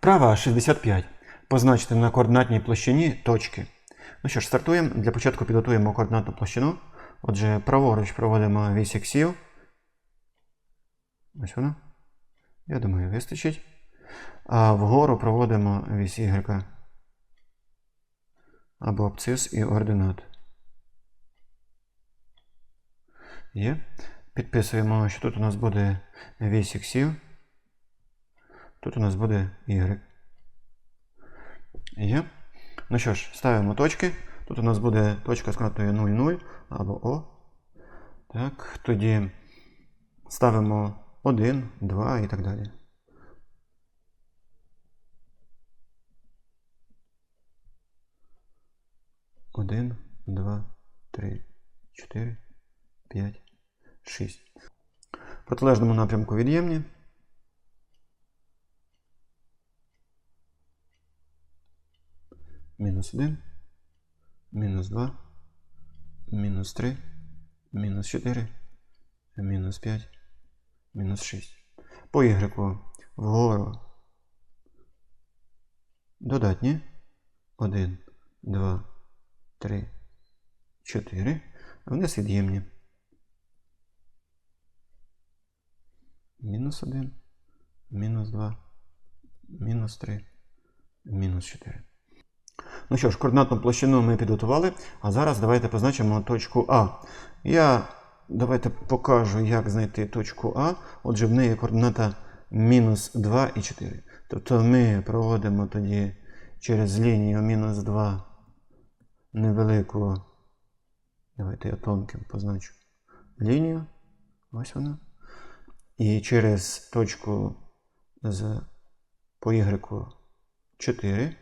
Вправа 65. Позначити на координатній площині точки. Ну що ж, стартуємо. Для початку підготуємо координатну площину. Отже, праворуч проводимо вісь іксів. Ось вона. Я думаю, вистачить. А вгору проводимо вісь Y. Або абцис і ординат. Є. Підписуємо, що тут у нас буде вісь іксів. Тут у нас буде Y. Є. Ну що ж, ставимо точки. Тут у нас буде точка з координатою 0, 0 або О. Так, тоді ставимо 1, 2 і так далі. Один, два, три, чотири, п'ять, шість. В протилежному напрямку від'ємні. Мінус 1, мінус 2, мінус 3, мінус 4, мінус 5, мінус 6. По Y вгору додатні 1, 2, 3, 4, вниз від'ємні. Мінус 1, мінус 2, мінус 3, мінус 4. Ну що ж, координатну площину ми підготували, а зараз давайте позначимо точку А. Я давайте покажу, як знайти точку А. Отже, в неї координата мінус 2 і 4. Тобто ми проводимо тоді через лінію мінус 2 невелику, давайте я тонким позначу лінію. Ось вона. І через точку з по Y 4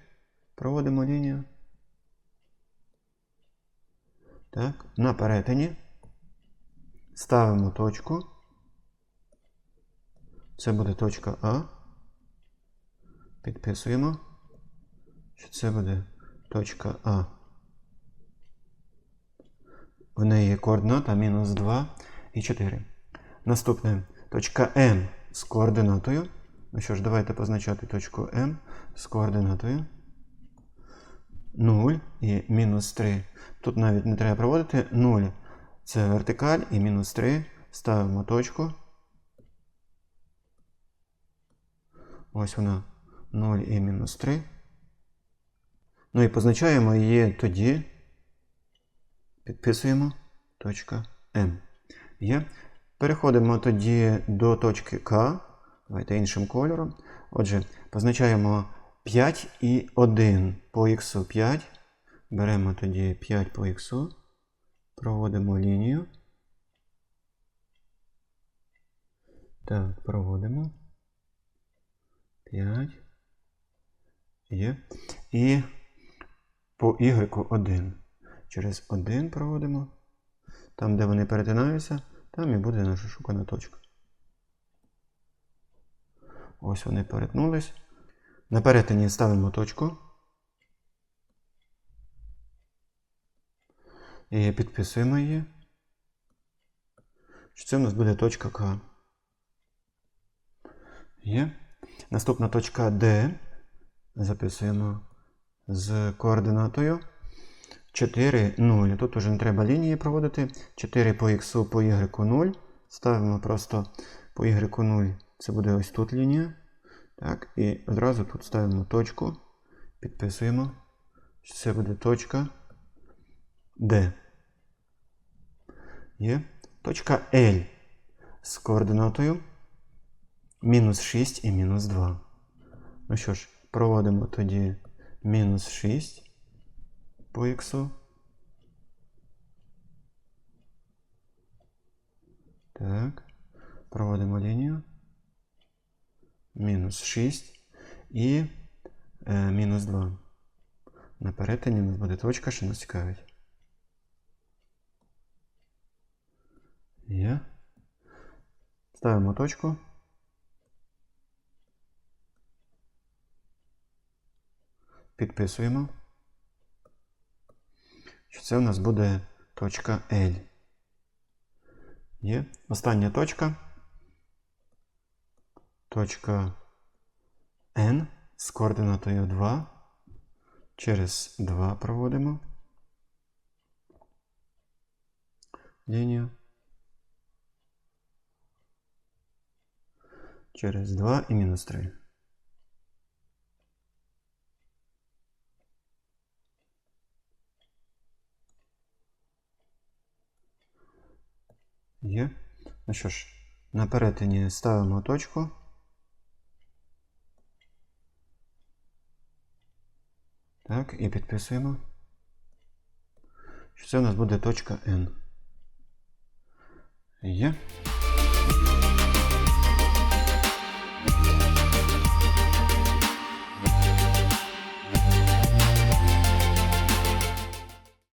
проводимо лінію. Так, на перетині ставимо точку. Це буде точка А. Підписуємо, що це буде точка А. В неї є координата мінус 2 і 4. Наступне точка М з координатою. Ну що ж, давайте позначати точку М з координатою. 0 і мінус 3. Тут навіть не треба проводити 0. Це вертикаль і мінус 3. Ставимо точку. Ось вона 0 і мінус 3. Ну і позначаємо її тоді. Підписуємо точка М. Є. Переходимо тоді до точки К. Давайте іншим кольором. Отже, позначаємо 5 і 1 по х 5. Беремо тоді 5 по х, проводимо лінію. Так, проводимо. 5. Є. І по y 1. Через 1 проводимо. Там, де вони перетинаються, там і буде наша шукана точка. Ось вони перетнулись. На перетині ставимо точку. І підписуємо її. Що Це у нас буде точка К. Є. Наступна точка D. Записуємо з координатою 4, 0. Тут уже не треба лінії проводити. 4 по х по y 0. Ставимо просто по y 0. Це буде ось тут лінія. Так, і одразу тут ставимо точку, підписуємо, що це буде точка D. Є точка L з координатою мінус 6 і мінус 2. Ну що ж, проводимо тоді мінус 6 по х. Так, проводимо лінію мінус 6 і е, мінус 2. На перетині у нас буде точка, що нас цікавить. Є. Ставимо точку. Підписуємо. Що це у нас буде точка L. Є. Остання точка точка N з координатою 2. Через 2 проводимо лінію. Через 2 і мінус 3. Є. Ну що ж, на перетині ставимо точку. Так, і підписуємо. Що це у нас буде точка N. Є.